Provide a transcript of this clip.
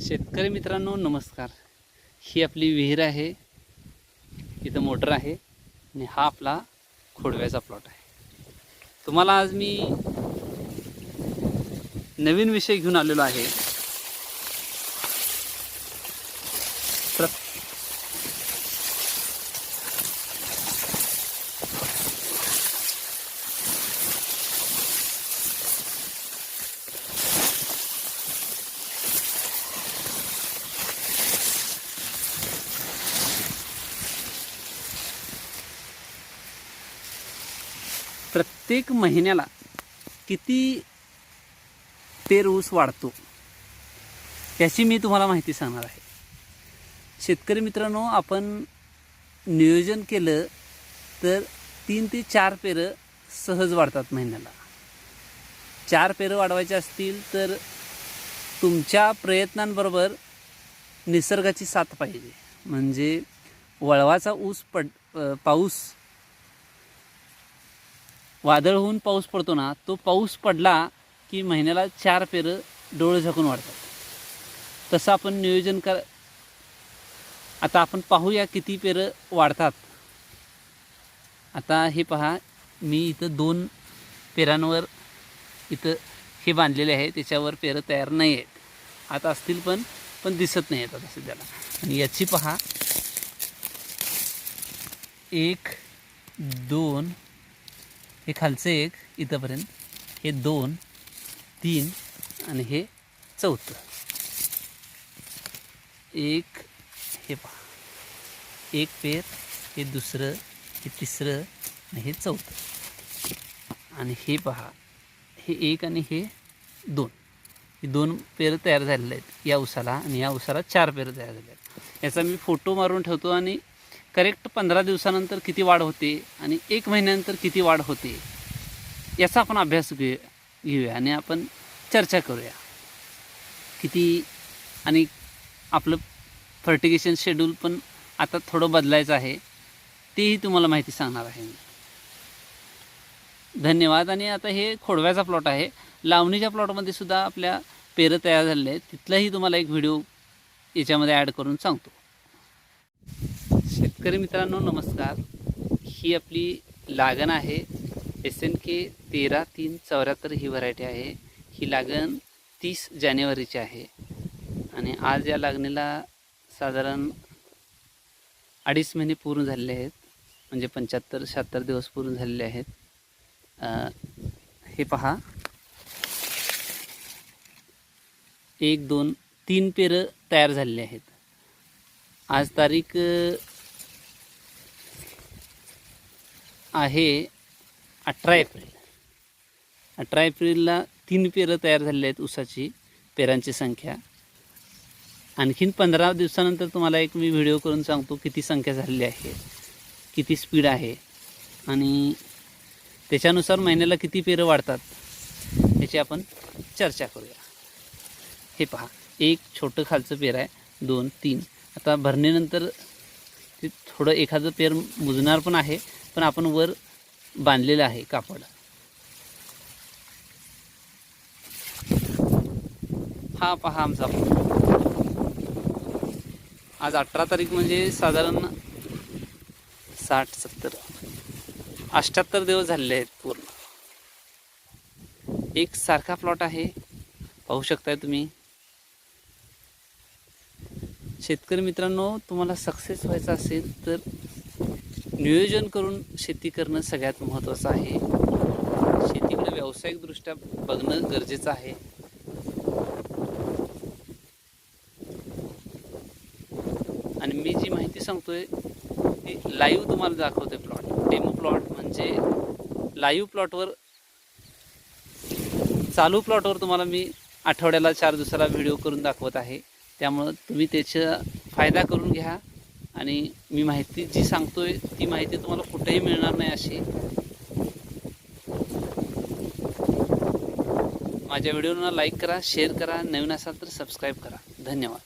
शेतकरी मित्रांनो नमस्कार. ही आपली विहीर आहे. इथं मोटर आहे आणि हा आपला खोडव्याचा प्लॉट आहे. तुम्हाला आज मी नवीन विषय घेऊन आलेलो आहे. प्रत्येक महिन्याला किती पेर ऊस वाढतो याची मी तुम्हाला माहिती सांगणार आहे. शेतकरी मित्रांनो आपण नियोजन केलं तर तीन ते चार पेरं सहज वाढतात महिन्याला. चार पेरं वाढवायचे असतील तर तुमच्या प्रयत्नांबरोबर निसर्गाची साथ पाहिजे. म्हणजे वळवाचा ऊस पड पाऊस वादळ होऊन पाऊस पडतो ना तो पाऊस पडला की महिन्याला चार पेरं डोळे झाकून वाढतात. तसं आपण नियोजन कर आता आपण पाहूया किती पेरं वाढतात. आता हे पहा मी इथं दोन पेरांवर इथं हे बांधलेले आहे त्याच्यावर पेरं तयार नाही आहेत. आता असतील पण पण दिसत नाही आहेत आता सध्याला. आणि याची पहा एक दोन हे खालचं एक इथंपर्यंत. हे दोन तीन आणि हे चौथं. एक हे पहा. एक पेर हे दुसरं हे तिसरं आणि हे चौथं. आणि हे पहा हे एक आणि हे दोन. हे दोन पेरं तयार झालेले आहेत. या उसाला आणि या उसाला चार पेरं तयार झाले आहेत. याचा मी फोटो मारून ठेवतो आणि करेक्ट पंधरा दिवसानंतर किती वाढ होते आणि एक महिन्यानंतर किती वाढ होते याचा आपण अभ्यास घेऊ घेऊया आणि आपण चर्चा करूया. किती आणि आपलं फर्टिगेशन शेड्यूल पण आता थोडं बदलायचं आहे तेही तुम्हाला माहिती सांगणार आहे मी. धन्यवाद. आणि आता हे खोडव्याचा प्लॉट आहे. लावणीच्या प्लॉटमध्ये सुद्धा आपल्या पेरं तयार झालेले आहेत. तिथलाही तुम्हाला एक व्हिडिओ याच्यामध्ये ॲड करून सांगतो. शेतकरी मित्रांनो नमस्कार. ही आपली लागण आहे. एस एन के तेरा तीन चौऱ्याहत्तर ही व्हरायटी आहे. ही लागण तीस जानेवारीची आहे. आणि आज या लागणीला साधारण अडीच महिने पूर्ण झालेले आहेत. म्हणजे पंच्याहत्तर शहात्तर दिवस पूर्ण झालेले आहेत. हे पहा. एक दोन तीन पेरं तयार झालेले आहेत. आज तारीख आहे अठरा एप्रिल. अठरा एप्रिलला तीन पेरं तयार झालेली आहेत ऊसाची पेरांची संख्या. आणखीन पंधरा दिवसानंतर तुम्हाला एक मी व्हिडिओ करून सांगतो किती संख्या झालेली आहे किती स्पीड आहे आणि त्याच्यानुसार महिन्याला किती पेरं वाढतात याची आपण चर्चा करूया. हे पहा एक छोटं खालचं पेर आहे दोन तीन. आता भरणीनंतर ते थोडं एखादं पेर मुजणार पण आहे पण आपण वर बांधलेलं आहे कापड हा पहा आमचा. आज अठरा तारीख म्हणजे साधारण साठ सत्तर अष्ट्याहत्तर दिवस झालेले आहेत पूर्ण. एक सारखा प्लॉट आहे. पाहू शकताय तुम्ही. शेतकरी मित्रांनो तुम्हाला सक्सेस व्हायचं असेल तर नियोजन करून शेती करणं सगळ्यात महत्त्वाचं आहे. शेतीकडे व्यावसायिकदृष्ट्या बघणं गरजेचं आहे. आणि मी जी माहिती सांगतोय ती लाईव्ह तुम्हाला दाखवते प्लॉट डेमो प्लॉट म्हणजे लाईव्ह प्लॉटवर चालू प्लॉटवर तुम्हाला मी आठवड्याला चार दिवसाला व्हिडिओ करून दाखवत आहे. त्यामुळं तुम्ही त्याचा फायदा करून घ्या. आणि मी माहिती जी सांगतोय ती माहिती तुम्हाला कुठेही मिळणार नाही अशी. माझ्या व्हिडिओना लाईक करा शेअर करा. नवीन असाल तर सबस्क्राईब करा. धन्यवाद.